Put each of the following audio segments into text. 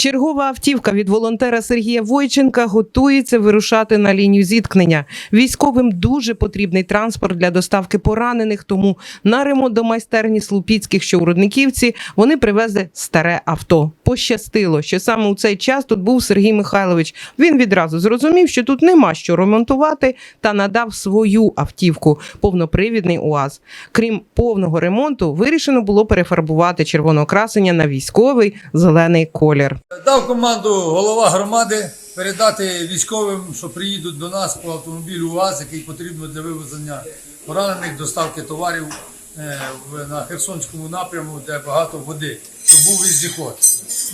Чергова автівка від волонтера Сергія Войченка готується вирушати на лінію зіткнення. Військовим дуже потрібний транспорт для доставки поранених. Тому на ремонт до майстерні Слупіцьких, що у Рудниківці, вони привезли старе авто. Пощастило, що саме у цей час тут був Сергій Михайлович. Він відразу зрозумів, що тут нема що ремонтувати, та надав свою автівку повнопривідний УАЗ. Крім повного ремонту, вирішено було перефарбувати червоного красення на військовий зелений колір. Дав команду голова громади передати військовим, що приїдуть до нас по автомобілю УАЗ, який потрібно для вивезення поранених, доставки товарів е, на Херсонському напряму, де багато води, щоб був віздіход.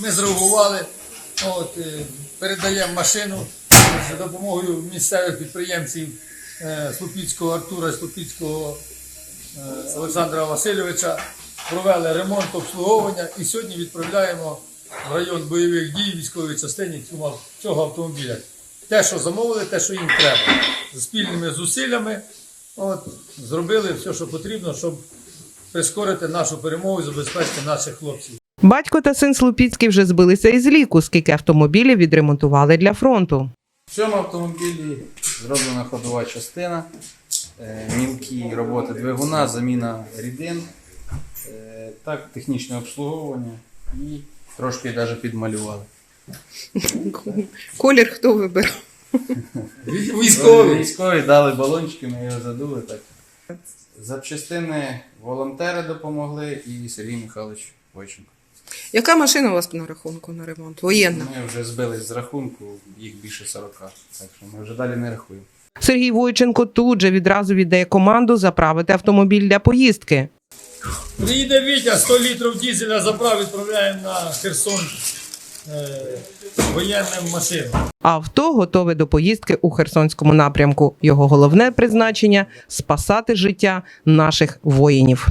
Ми зреагували, от, е, передаємо машину за допомогою місцевих підприємців е, Слупіцького Артура Слупіцького Олександра Васильовича провели ремонт обслуговування і сьогодні відправляємо в район бойових дій військової частині цього, цього автомобіля. Те, що замовили, те, що їм треба. З спільними зусиллями от, зробили все, що потрібно, щоб прискорити нашу перемогу і забезпечити наших хлопців. Батько та син Слупіцький вже збилися із ліку, скільки автомобілів відремонтували для фронту. В цьому автомобілі зроблена ходова частина, е, мілкі роботи двигуна, заміна рідин, е, так, технічне обслуговування і трошки навіть підмалювали. Колір хто вибирав? Військові. Військові дали балончики, ми його задули. Так. Запчастини волонтери допомогли і Сергій Михайлович Войченко. Яка машина у вас на рахунку на ремонт? Воєнна. Ми вже збились з рахунку, їх більше 40, так що ми вже далі не рахуємо. Сергій Войченко тут же відразу віддає команду заправити автомобіль для поїздки. Приїде Вітя, 100 літрів дізеля заправ відправляємо на Херсон е, воєнним машинам. Авто готове до поїздки у Херсонському напрямку. Його головне призначення спасати життя наших воїнів.